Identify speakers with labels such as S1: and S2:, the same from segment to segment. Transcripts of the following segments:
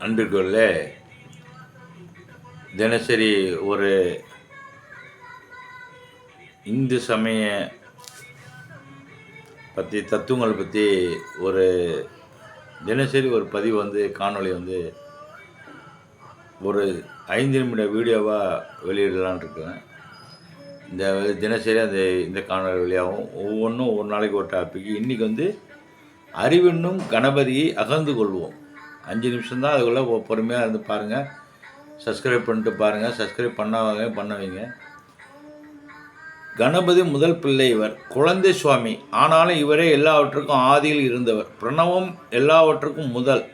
S1: அன்பிற்குள்ளே தினசரி ஒரு இந்து சமய பற்றி தத்துவங்களை பற்றி ஒரு தினசரி ஒரு பதிவு வந்து காணொளி வந்து ஒரு ஐந்து நிமிட வீடியோவாக வெளியிடலான் இருக்கிறேன் இந்த தினசரி அந்த இந்த காணொளி வழியாகவும் ஒவ்வொன்றும் ஒரு நாளைக்கு ஒரு டாபிக் இன்றைக்கி வந்து அறிவென்னும் கணபதியை அகர்ந்து கொள்வோம். அஞ்சு நிமிஷம் தான் அதுக்குள்ளே பொறுமையாக இருந்து பாருங்கள் சப்ஸ்கிரைப் பண்ணிட்டு பாருங்கள் சப்ஸ்கிரைப் பண்ணாதவங்க பண்ணுவீங்க கணபதி முதல் பிள்ளை இவர். குழந்தை சுவாமி. ஆனாலும் இவரே எல்லாவற்றுக்கும் ஆதியில் இருந்தவர். பிரணவம் எல்லாவற்றுக்கும் முதல்.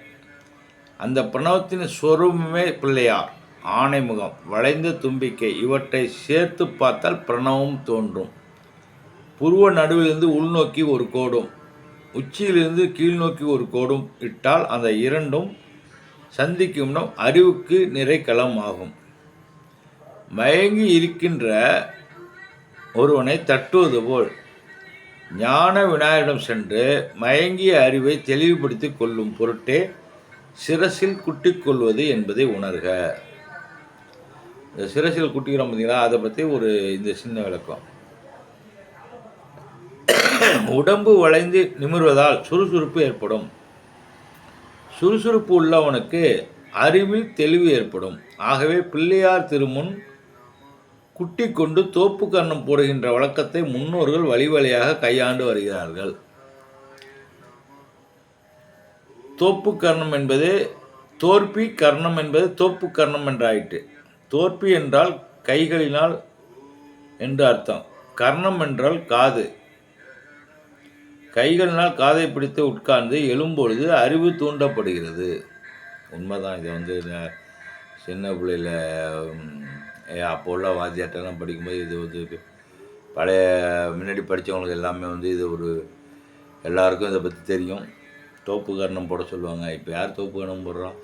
S1: அந்த பிரணவத்தின் ஸ்வரூபமே பிள்ளையார். ஆணைமுகம். வளைந்த தும்பிக்கை. இவற்றை சேர்த்து பார்த்தால் பிரணவம் தோன்றும். புருவ நடுவிலிருந்து உள்நோக்கி ஒரு கோடும். உச்சியிலிருந்து கீழ்நோக்கி ஒரு கோடும் இட்டால் அந்த இரண்டும் சந்திக்கும் இடம் அறிவுக்கு நிறைக்களம் ஆகும். மயங்கி இருக்கின்ற ஒருவனை தட்டுவது போல் ஞான விநாயகரிடம் சென்று மயங்கிய அறிவை தெளிவுபடுத்தி கொள்ளும் பொருட்டே சிரசில் குட்டிக்கொள்வது என்பதை உணர்க. இந்த சிரசில் குட்டிக்கிறோம் பார்த்தீங்களா? அதை பற்றி ஒரு இந்த சின்ன விளக்கம். உடம்பு வளைந்து நிமிர்வதால் சுறுசுறுப்பு ஏற்படும். சுறுசுறுப்பு உள்ளவனுக்கு அறிவில் தெளிவு ஏற்படும். ஆகவே பிள்ளையார் திருமுன் குட்டி கொண்டு தோப்பு கண்ணம் போடுகின்ற வழக்கத்தை முன்னோர்கள் வழி வழியாக கையாண்டு வருகிறார்கள். தோப்பு கர்ணம் என்பது தோற்பி கர்ணம் என்பது தோப்பு கர்ணம் என்றாயிற்று. தோற்பி என்றால் கைகளினால் என்று அர்த்தம். கர்ணம் என்றால் காது. கைகளினால் காதை பிடித்து உட்கார்ந்து எழும்பொழுது அறிவு தூண்டப்படுகிறது. உண்மைதான் இதை வந்து சின்ன பிள்ளையில் ஏ, அப்போ உள்ள வாத்தியாட்டெல்லாம் படிக்கும்போது இது வந்து பழைய முன்னாடி படித்தவங்களுக்கு எல்லாமே வந்து இது ஒரு எல்லாருக்கும் இதை பற்றி தெரியும். தோப்பு கரணம் போட சொல்லுவாங்க. இப்போ யார் தோப்பு கரணம் போடுறோம்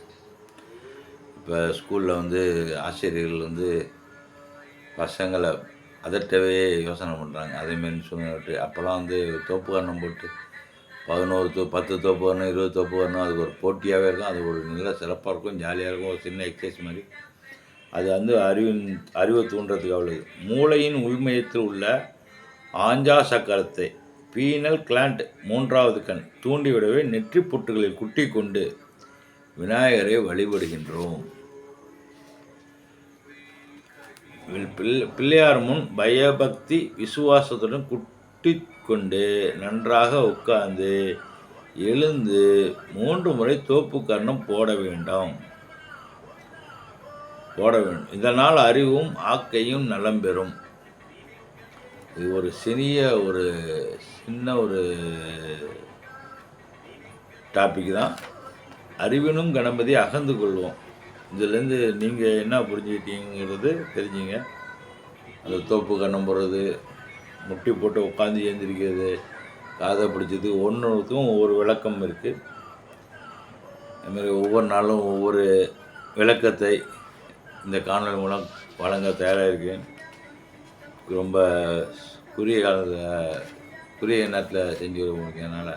S1: இப்போ ஸ்கூலில் வந்து ஆசிரியர்கள் வந்து பசங்களை அதட்டவே யோசனை பண்ணுறாங்க அதேமாரி சூழ்நிலை அப்போல்லாம் வந்து தோப்பு கரணம் போட்டு பதினோரு தோ பத்து தோப்பு வரணும் இருபது தோப்பு வரணும் அதுக்கு ஒரு போட்டியாகவே இருக்கும். அது ஒரு நல்ல சிறப்பாக இருக்கும். ஜாலியாக இருக்கும். ஒரு சின்ன எக்ஸசைஸ் மாதிரி. அது வந்து அறிவின் அறிவை தூண்டுறதுக்கு அவ்வளவு மூளையின் உள்மையத்தில் உள்ள ஆஞ்சா சக்கரத்தை பீனல் கிளாண்ட் மூன்றாவது கண் தூண்டிவிடவே நெற்றி புட்டுகளில் குட்டி கொண்டு விநாயகரை வழிபடுகின்றோம். பிள்ளையார் முன் பயபக்தி விசுவாசத்துடன் குட்டி கொண்டு நன்றாக உட்கார்ந்து எழுந்து மூன்று முறை தோப்பு கர்ணம் போட வேண்டாம். போட வேண்டும். இதனால் அறிவும் ஆக்கையும் நலம் பெறும். இது ஒரு சிறிய ஒரு சின்ன ஒரு டாபிக் தான். அறிவினும் கணபதி அகந்து கொள்வோம். இதுலேருந்து நீங்கள் என்ன புரிஞ்சுக்கிட்டீங்கிறது தெரிஞ்சுங்க. அந்த தோப்பு கண்ணம் போடுறது முட்டி போட்டு உட்காந்து எழுந்திரிக்கிறது காதை பிடிச்சது ஒன்றுக்கும் ஒவ்வொரு விளக்கம் இருக்குது அதுமாதிரி ஒவ்வொரு நாளும் ஒவ்வொரு விளக்கத்தை இந்த காணொலி மூலம் வழங்க தயாராக இருக்கேன் ரொம்ப குறுகிய காலத்தில் குறுகிய நேரத்தில் செஞ்சு கொடுக்க அதனால்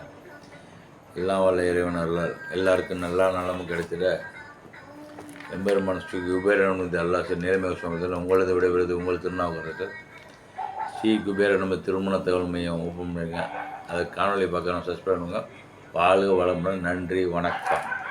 S1: எல்லாம் வல்ல இறைவனர்கள் எல்லாருக்கும் நல்லா நலமும் கிடைச்சிட எம்பெருமான் ஸ்ரீ குபேரன் இது நேர்மையாக சுவாமிகள் உங்களது விட விருது உங்கள் திருநாவுக்கரசர் ஸ்ரீ குபேரன் நம்ம திருமண தகவல் மையம் ஓப்பன் பண்ணிருக்கேன் அதை காணொலி பார்க்கணும் சப்ஸ்கிரைப் பண்ணுங்க. வாழ்க வளமுடன். நன்றி வணக்கம்.